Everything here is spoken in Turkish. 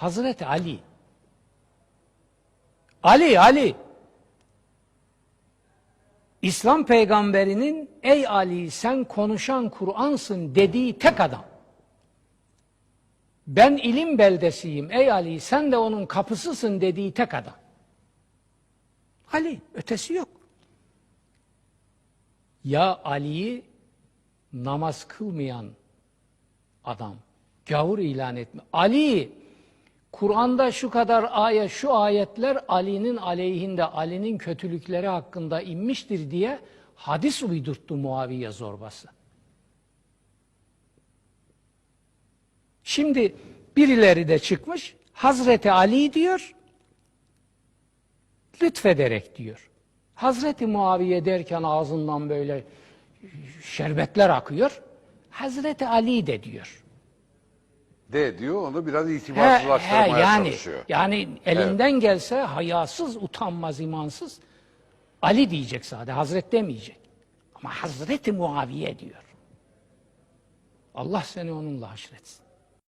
Hazreti Ali. Ali, Ali. İslam peygamberinin ey Ali sen konuşan Kur'ansın dediği tek adam. Ben ilim beldesiyim ey Ali sen de onun kapısısın dediği tek adam. Ali ötesi yok. Ya Ali'yi namaz kılmayan adam gavur ilan etme. Ali Kur'an'da şu kadar ayet, şu ayetler Ali'nin aleyhinde, Ali'nin kötülükleri hakkında inmiştir diye hadis uydurttu Muaviye zorbası. Şimdi birileri de çıkmış, Hazreti Ali diyor, lütfederek diyor. Hazreti Muaviye derken ağzından böyle şerbetler akıyor. Hazreti Ali de diyor. De diyor onu biraz He, itibarsızlaştırmaya he, yani, çalışıyor. yani elinden gelse hayasız, utanmaz, imansız Ali diyecek sadece, Hazret demeyecek. Ama Hazreti Muaviye diyor. Allah seni onunla haşretsin.